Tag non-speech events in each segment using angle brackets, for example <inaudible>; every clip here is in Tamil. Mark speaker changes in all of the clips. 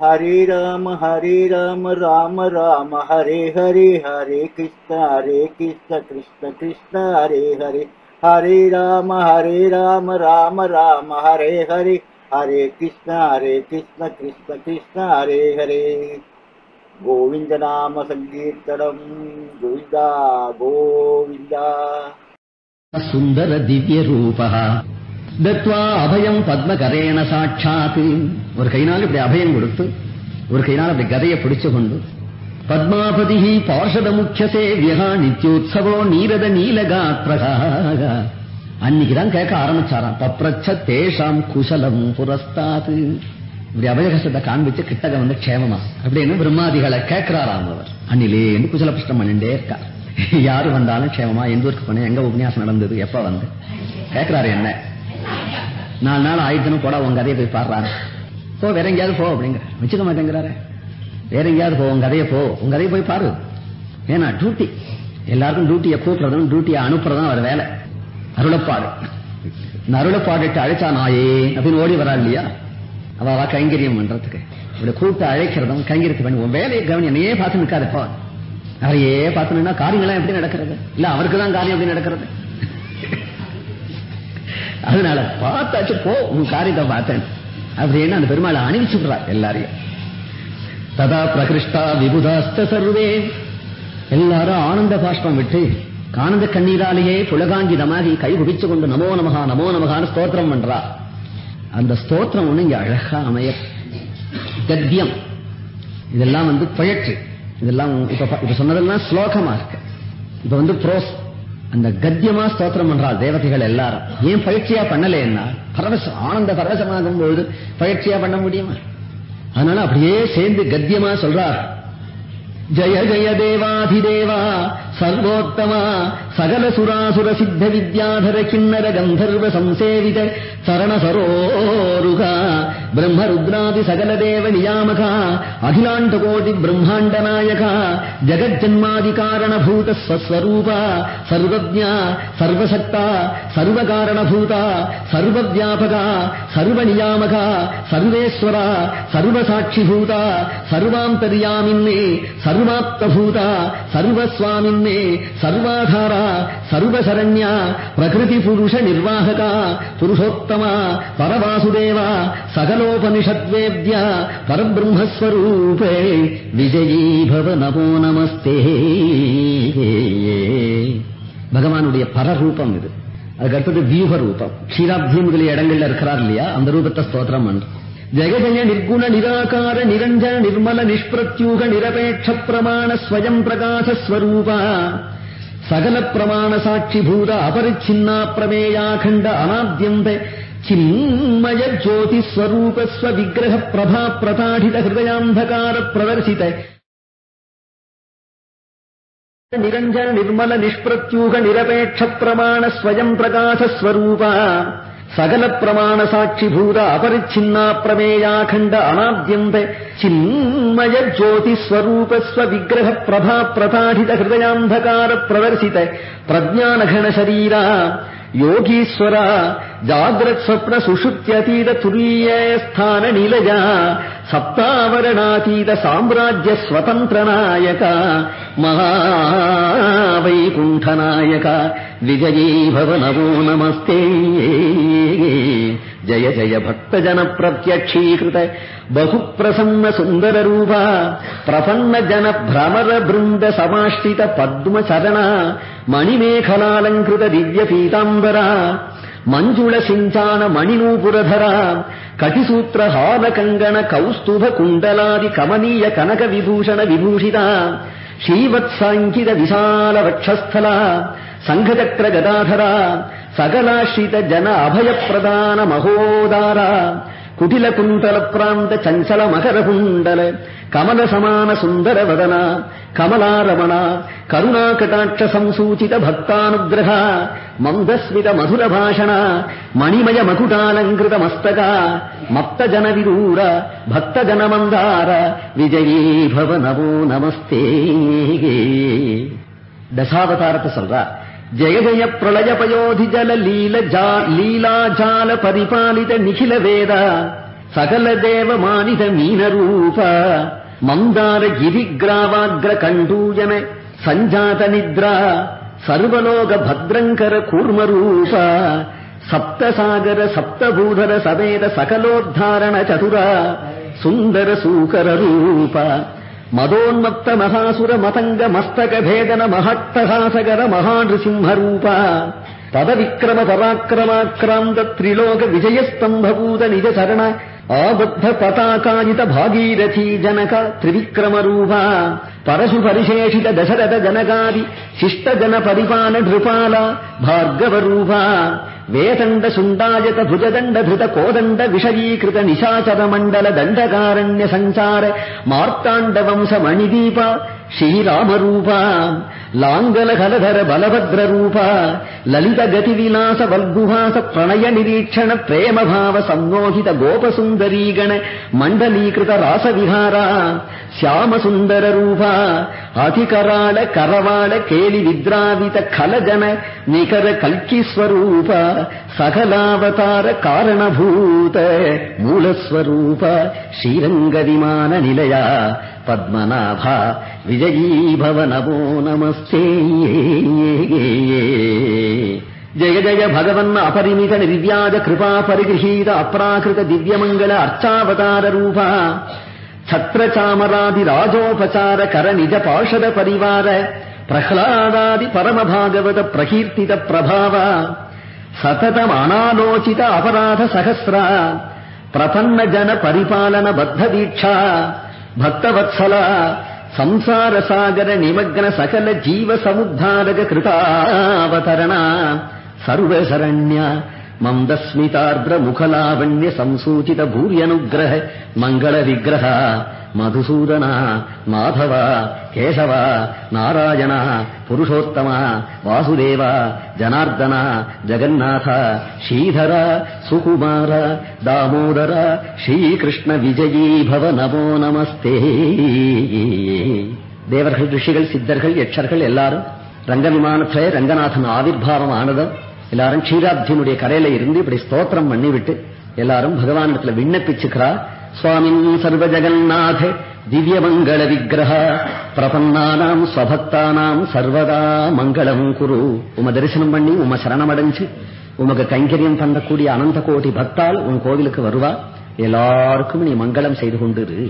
Speaker 1: ஹரே ராம ஹரே ராம ராம ராம ஹரே ஹரே ஹரே கிருஷ்ண ஹரே கிருஷ்ண கிருஷ்ண கிருஷ்ண ஹரே ஹரே. ஹரே ராம ஹரே ராம ராம ராம ஹரே ஹரே. ஹரே கிருஷ்ண ஹரே கிருஷ்ண கிருஷ்ண கிருஷ்ண ஹரே ஹரே. கோவிந்த நாம சங்கீர்த்தனம். கோவிந்தா கோவிந்தா.
Speaker 2: சுந்தர திவ்ய ரூபா தத்வா அபயம் பத்மகரேண சாட்சாத். ஒரு கையினால் இப்படி அபயம் கொடுத்து ஒரு கையினால் அப்படி கதையை பிடிச்சு கொண்டு பத்மாபதி பார்ஷத முக்கிய சேவியா நித்யோத்சவோ நீரத நீலகாத்ரகா. அன்னைக்குதான் கேட்க ஆரம்பிச்சாராம் பப்ரச்ச தேஷாம் குசலம் புரஸ்தாது. இப்படி அபயகசத்தை காண்பிச்சு கிட்டக வந்து க்ஷேமமா? அப்படின்னு பிரம்மாதிகளை கேட்கிறாராம் அவர். அன்னிலேன்னு குசல பிரஷ்டம் பண்ணிட்டே இருக்கார் யாரு வந்தாலும் க்ஷேமமா? எந்த ஊருக்கு போனேன்? எங்க உபன்யாசம் நடந்தது? எப்ப வந்து? கேட்கிறாரு என்ன? நாலு நாள் ஆயிடுச்சுன்னு கூட உங்க கதையை போய் பாடுறாரு. போ வேற எங்கேயாவது போ அப்படிங்கிற. வச்சுக்க மாட்டேங்கிறாரு. வேற எங்கேயாவது போ உங்க கதையை போ. உங்க கதையை போய் பாரு. ஏன்னா டியூட்டி எல்லாருக்கும் டியூட்டியை கூப்பிடுறதும் டியூட்டியை அனுப்புறதும் அவர் வேலை. அருளப்பாடு. இந்த அருளப்பாடுட்டு அழைச்சா நாயே அப்படின்னு ஓடி வரா இல்லையா? அவா கைங்கரியம் பண்றதுக்கு. இப்படி கூப்பிட்டு அழைக்கிறதும் கைங்கரியத்து பண்ணி உன் வேலையை கவனி என்னையே பார்த்து நிற்காதுப்பா அவரையே பார்த்தோம்னா காரியங்களாம் எப்படி நடக்கிறது? இல்ல அவருக்கு தான் காரியம் எப்படி நடக்கிறது? <laughs> அதனால பார்த்தாச்சு போ. உன் காரியத்தை பார்த்தேன். அப்படின்னு அந்த பெருமாளை அணிவிச்சு விடுறார் எல்லாரையும். ததா பிரகிருஷ்டா விபுதாஸ்த சர்வே. எல்லாரும் ஆனந்த பாஷ்பம் விட்டு ஆனந்த கண்ணீராலேயே புலகாங்கிதமாகி கை குவிச்சு கொண்டு நமோ நமகா நமோ நமகான்னு ஸ்தோத்திரம் பண்றா. அந்த ஸ்தோத்திரம் ஒண்ணு இங்க அழகா அமைய கத்தியம். இதெல்லாம் வந்து பழற்று இதெல்லாம் இப்ப இப்ப சொன்னதெல்லாம் ஸ்லோகமா இருக்கு. இப்ப வந்து ப்ரோஸ் அந்த கத்தியமா ஸ்தோத்திரம் பண்றாள் தேவதைகள் எல்லாரும். ஏன் பயிற்சியா பண்ணலேன்னா? பரவசம் ஆனந்த பரவசமாகும் பொழுது பயிற்சியா பண்ண முடியுமா? அதனால அப்படியே சேர்ந்து கத்தியமா சொல்றார். ஜய ஜய தேவாதிதேவா సర్వోత్తమ సకల సురాసుర సిద్ధ విద్యాధర కిన్నర గంధర్వ సంసేవిత చరణ సరోరుగ బ్రహ్మరుద్రాది సకల దేవ నియామక అఖిలాంటకోటి బ్రహ్మాండ నాయక జగజ్జన్మాది కారణభూత స్వస్వరూప సర్వజ్ఞ సర్వశక్త సర్వకారణభూత సర్వవ్యాపక సర్వనియామక సర్వేశ్వర సర్వసాక్షిభూత సర్వాంతర్యామిన్నే సర్వాప్తభూత సర్వస్వామిన్నే நியாமகா சர்வேஸ்வரா சர்வ சாட்சிபூதா சர்வாந்தர்யாமின்னே சர்வாப்தபூதா சர்வஸ்வாமின்னே சர்வாதாரா சர்வசரண்யா பிரகிருதி புருஷ நிர்வாககா புருஷோத்தமா பரவாசுதேவா சகலோபனிஷத்வேத்யா பரபிரம்மஸ்வரூபே விஜயீ பவ நமோ நமஸ்தே பகவானுடைய பரரூபம் இது. அதுக்கு அடுத்தது வியூக ரூபம் க்ஷீராப்தி முதலிய இடங்கள்ல இருக்கிறார் இல்லையா? அந்த ரூபத்தை ஸ்தோத்திரம் பண்றோம். ജഗജയ നിർഗുണ നിരാകാര നിരഞ്ജന നിർമ്മല നിഷ്പ്രത്യൂഹ നിരപേക്ഷ പ്രമാണ സ്വയം പ്രകാശ സ്വരൂപ. സകല പ്രമാണ സാക്ഷിഭൂത അപരിച്ഛിന്ന പ്രമേയാഖണ്ഡ അനാദ്യന്ത ചിന്മയ ജ്യോതിസ്വരൂപ സ്വവിഗ്രഹ പ്രഭാ പ്രതാഠിത ഹൃദയാന്ധകാര പ്രദർശിത. നിരഞ്ജന നിർമ്മല നിഷ്പ്രത്യൂഹ നിരപേക്ഷ പ്രമാണ സ്വയം പ്രകാശ സ്വരൂപ. സകല പ്രമാണ സാക്ഷിഭൂത അപരിച്ഛിന്ന പ്രമേയാഖണ്ഡ അനാദ്യന്ത ചിന്മയ ജ്യോതിസ്വരൂപസ്വ വിഗ്രഹ പ്രഭാ പ്രതാഠിത ഹൃദയാന്ധകാര പ്രദർശിത പ്രജ്ഞാനഘണ ശരീര യോഗീശ്വര ജാഗ്രത് സ്വപ്ന സുഷുപ്ത്യതീത തുല്യ സ്ഥാന നിലയ സപ്താവരണാതീത സാമ്രാജ്യ സ്വതന്ത്രനായക മഹാവൈകുണ്ഠനായക വിജയീ ഭവനവോ നമസ്തേ జయ జయ భక్తజన ప్రత్యక్షీకృత బహు ప్రసన్న సుందర రూప ప్రసన్న జన భ్రమర బృంద సమాశ్రిత పద్మ చరణ మణిమేఖలాలంకృత దివ్య పీతాంబర మంజుళ సించాన మణినూపురధర కటిసూత్రహార కంగణ కౌస్తుభ కుండలాది కమనీయ కనక విభూషణ విభూషిత శ్రీవత్సాంకిత విశాల వక్షస్థల సంఘచక్ర గదాధరా सकलाश्रित जन अभयप्रदान सकलाश्रितजन अभयप्रदानमहोदारा कुटिलकुन्तलप्रान्तचञ्चलमकरकुण्डल कमलसमान सुन्दरवदना कमलारमणा करुणाकटाक्ष संसूचित भक्तानुग्रह मन्दस्मित मधुरभाषण मणिमय मकुटालङ्कृत मस्तका मत्तजन विदूर भक्तजन मन्दार विजयी भव नमो नमस्ते दशावतारत दशावतारसर्वा జయజయ ప్రళయపయోధి జల లీల లీలాజాల పరిపాలిత నిఖిల వేద సకల దేవ మానిత మీన రూప మందార గిరిగ్రావాగ్ర కండూజన సంజాత నిద్ర సర్వలోక భద్రంకర కూర్మరూప సప్తసాగర సప్తభూధర సమేత సకలోద్ధారణ చతుర సుందర సూకర రూప మదోన్మత్త మహాసుర మతంగ మస్తక భేదన మహత్తహాసకర మహానృసింహరూప పద విక్రమ పరాక్రమాక్రాంత త్రిలోక విజయస్తంభభూత నిజ చరణ ఆబద్ధ పతాకాయుత భాగీరథీ జనక త్రివిక్రమ రూప పరశు పరిశేషిత దశరథ జనకాది శిష్ట జన పరిపాల నృపాల భార్గవ రూప വേദണ്ഡ ശുണ്ടായത ഭുജദണ്ഡ ധൃത കോദണ്ഡ വിഷരീകൃത നിശാചരമണ്ഡല ദണ്ഡകാരണ്യ സഞ്ചാര മാർത്താണ്ഡവംശമണിദീപ ശ്രീരാമരൂപ ലാംഗലഹലധര ബലഭദ്രരൂപ ലളിത ഗതിവിലാസ വർഗുഹാസ പ്രണയ നിരീക്ഷണ പ്രേമഭാവ സന്നോഹിത ഗോപസുന്ദരീഗണ മണ്ഡലീകൃത രാസവിഹാര ശ്യാമസുന്ദരരൂപ ಕೋದಂಡ ವಿಷಯೀಕೃತ ನಿಶಾಚರ ಮಂಡಲ ದಂಡಕಾರಣ್ಯ ಸಂಚಾರ ಮಾರ್ತಾಂಡ ವಂಶ ಮಣಿದೀಪ ಶ್ರೀರಾಮರೂಪ ಲಾಂಗಲ ಕಲಧರ ಬಲಭದ್ರ ರೂಪ ಲಲಿತ ಗತಿ ವಿಲಾಸ ವಲ್ಗುಹಾಸ ಪ್ರಣಯ ನಿರೀಕ್ಷಣ ಪ್ರೇಮ ಭಾವ ಸಂಮೋಹಿತ ಗೋಪಸುಂದರೀಗಣ ಮಂಡಲೀಕೃತ ರಾಸವಿಹಾರ ಶ್ಯಾಮ ಸುಂದರ ರೂಪ ಅಧಿಕರಾಳ ಕರವಾಳ ಕೇಳಿ ವಿದ್ರಾವಿತ ಖಲಜನ ನಿಖರ ಕಲ್ಕಿ ಸ್ವರೂಪ ಸಕಲಾವತಾರ ಕಾರಣಭೂತ ಮೂಲಸ್ವರೂಪ ಶ್ರೀರಂಗ ವಿಮಾನ ನಿಲಯ ಪದ್ಮನಾಭ ವಿಜಯೀ ಭವ ನಮೋ ನಮಸ್ತೆ ಜಯ ಜಯ ಭಗವನ್ನ ಅಪರಿಮಿತ ನಿರ್ವ್ಯಾಜ ಕೃಪಾ ಪರಿಗೃಹೀತ ಅಪ್ರಾಕೃತ ದಿವ್ಯಮಂಗಲ ಅರ್ಚಾವತಾರ ರೂಪ छत्रचामरादि राजोपचार कर निज पाषद परिवार प्रह्लादादि परमभागवत प्रकीर्तित प्रभाव सततमानालोचित अपराध सहस्रा प्रपन्न जन परिपालन बद्ध दीक्षा भक्तवत्सला संसार सागर निमग्न सकल जीव समुद्धारक कृतावतरणा सर्वशरण्या ಸಮುದ್ಧಾರಕ ಕೃತಾವತರಣ ಸರ್ವಶರಣ್ಯ ಮಂದಸ್ಮಿತಾರ್ದ್ರ ಮುಖಲಾವಣ್ಯ ಸಂಸೂಚಿತ ಭೂರ್ಯನುಗ್ರಹ ಮಂಗಳ ವಿಗ್ರಹ ಮಧುಸೂದನ ಮಾಧವ ಕೇಶವ ನಾರಾಯಣ ಪುರುಷೋತ್ತಮ ವಾಸುದೇವ ಜನಾರ್ದನ ಜಗನ್ನಾಥ ಶ್ರೀಧರ ಸುಕುಮಾರ ದಾಮೋದರ ಶ್ರೀಕೃಷ್ಣ விஜயீ பவ நமோ நமஸ்தே தேவர்கள் ரிஷிகள் சித்தர்கள் யட்சர்கள் எல்லாரும் ரங்க விமானத்திலே ரங்கநாதன் ஆவிர்வாவம் ஆனதும் எல்லாரும் க்ஷீராப்தியினுடைய கரையில இருந்து இப்படி ஸ்தோத்திரம் பண்ணிவிட்டு எல்லாரும் பகவானிடத்துல விண்ணப்பிச்சுக்கிறா. சுவாமின் சர்வ ஜெகநாத திவ்ய மங்கள விக்கிரக பிரபன்னானாம் ஸ்வபக்தானாம் சர்வதா மங்களம் குரு. உம தரிசனம் பண்ணி உம சரணமடைஞ்சு உமக்கு கைங்கரியம் பண்ணக்கூடிய அனந்த கோடி பக்தால் உன் கோவிலுக்கு வருவா. எல்லாருக்கும் நீ மங்களம் செய்து கொண்டிரு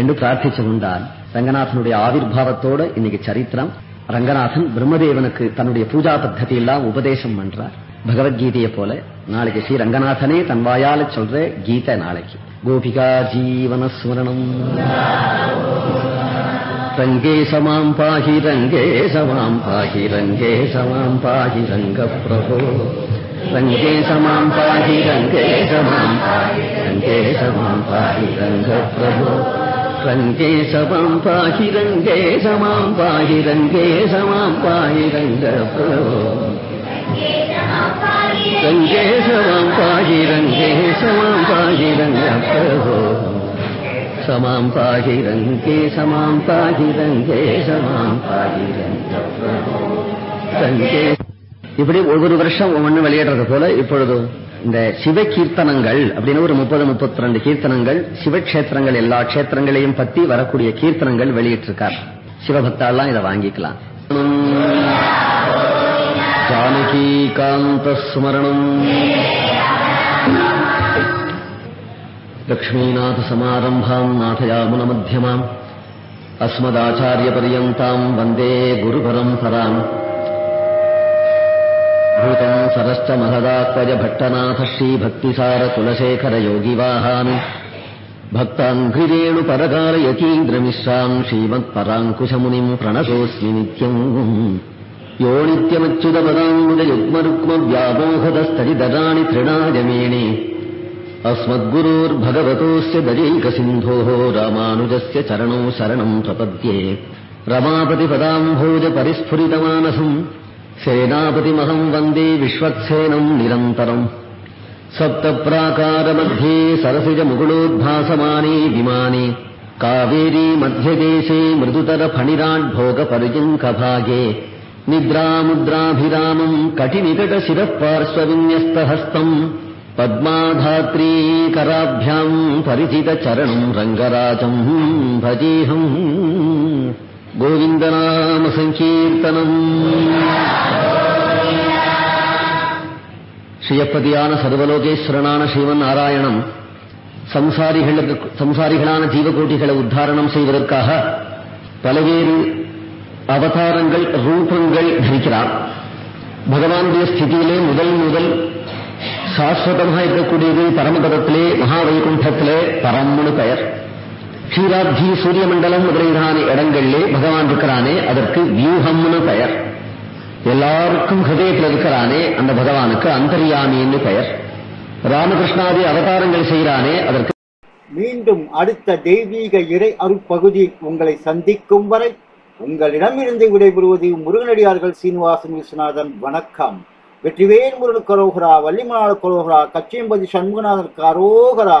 Speaker 2: என்று பிரார்த்திச்சு கொண்டான் ரங்கநாதனுடைய ஆவிர்வாவத்தோடு இன்னைக்கு சரித்திரம். ரங்கநாதன் பிரம்மதேவனுக்கு தன்னுடைய பூஜா பத்ததி எல்லாம் உபதேசம் பண்றார். பகவத்கீதையை போல நாளைக்கு ஸ்ரீ ரங்கநாதனே தன் வாயால சொல்ற கீதை நாளைக்கு. கோபிகா ஜீவன ஸ்மரணம். ரங்கே சமாம் பாஹி ரங்கே சமாம் பாஹி ரங்கே சமாம் பாஹி ரங்க பிரபோ ரங்கே சமாம் பாஹி ரங்கே சமாம் பாகி ரங்கே சமாம் பாஹி ரங்க பிரபோ ரங்கே சமாம் பாஹி ரங்கே சமாம் பாஹி ரங்கே சமாம் பாஹி ரங்க பிரபோ ரங்கே சமாம் பாஹி ரங்கே சமாம் பாஹி ரங்க பிரபோ சமாம் பாகி ரங்கே சமாம் பாகி ரங்கே சமாம் பாகி ரங்கே இப்படி ஒவ்வொரு வருஷம் ஒவ்வொன்று வெளியிடுறது போல இப்பொழுது இந்த சிவ கீர்த்தனங்கள் அப்படின்னு ஒரு முப்பது முப்பத்தி ரெண்டு கீர்த்தனங்கள் சிவக்ஷேத்திரங்கள் எல்லா கஷேத்திரங்களையும் பத்தி வரக்கூடிய கீர்த்தனங்கள் வெளியிட்டிருக்கார். சிவபக்தாலாம் இதை வாங்கிக்கலாம். ஜானகி காந்த சுமரணம். லக்ஷ்மீநாத சமாரம்பாம் நாதயாமுன மத்தியமாம் அஸ்மதாச்சாரிய பரியந்தாம் வந்தே குருபரம் பராம் सरश्च महदात्मज भट्टनाथ श्रीभक्तिसारकुलशेखरयोगिवाहामि भक्ताङ्घ्रिरेणुपरकालयतीन्द्रमिश्राम् श्रीमत्पराङ्कुशमुनिम् प्रणतोऽस्मि नित्यम्। यो नित्यमच्युतपदाङ्गुजयुग्मरुक्मव्यामोहदस्तरिदराणि तृणायमेणे। अस्मद्गुरोर्भगवतोऽस्य दजैकसिन्धोः रामानुजस्य चरणौ शरणम् प्रपद्ये। रमापतिपदाम्भोजपरिस्फुरितमानसम् सेनापतिमहम् वन्दे विश्वक्सेनम् निरन्तरम्। सप्तप्राकारमध्ये सरसिजमुकुलोद्भासमाने विमाने कावेरी मध्यदेशे मृदुतरफणिराड्भोगपर्यङ्कभागे निद्रामुद्राभिरामम् कटिनिकटशिरः पार्श्वविन्यस्तहस्तम् पद्माधात्रीकराभ्याम् परिचितचरणम् रङ्गराजम् भजेऽहम् गोविन्दनामसङ्कीर्तनम् ஸ்ரீயப்பதியான சர்வலோகேஸ்வரனான ஸ்ரீமன் நாராயணம் சம்சாரிகளுக்கு சம்சாரிகளான ஜீவகோட்டிகளை உத்தாரணம் செய்வதற்காக பல்வேறு அவதாரங்கள் ரூபங்கள் தரிக்கிறார். பகவானுடைய ஸ்திதியிலே முதல் முதல் சாஸ்வதமாக இருக்கக்கூடியது பரமபதத்திலே மகாவைகுண்டத்திலே பரம்னு பெயர். க்ஷீராப்தி சூரிய மண்டலம் முதலான இடங்களிலே பகவான் இருக்கிறானே அதற்கு வியூகம்னு பெயர். எல்லாருக்கும் ஹிருதயத்தில் இருக்கிறானே அந்த பகவானுக்கு அந்தரியாமின்னு பெயர். ராமகிருஷ்ணாதி அவதாரங்கள் செய்கிறானே அதற்கு
Speaker 1: மீண்டும் அடுத்த தெய்வீக இறை அருப்பகுதி உங்களை சந்திக்கும் வரை உங்களிடமிருந்து விடைபெறுவது முருகனடியார்கள் சீனிவாசன் விஸ்வநாதன். வணக்கம். வெற்றிவேல் முருகன் கரோகரா வள்ளிமலாள கரோகரா கச்சியம்பதி சண்முகநாதன் கரோகரா.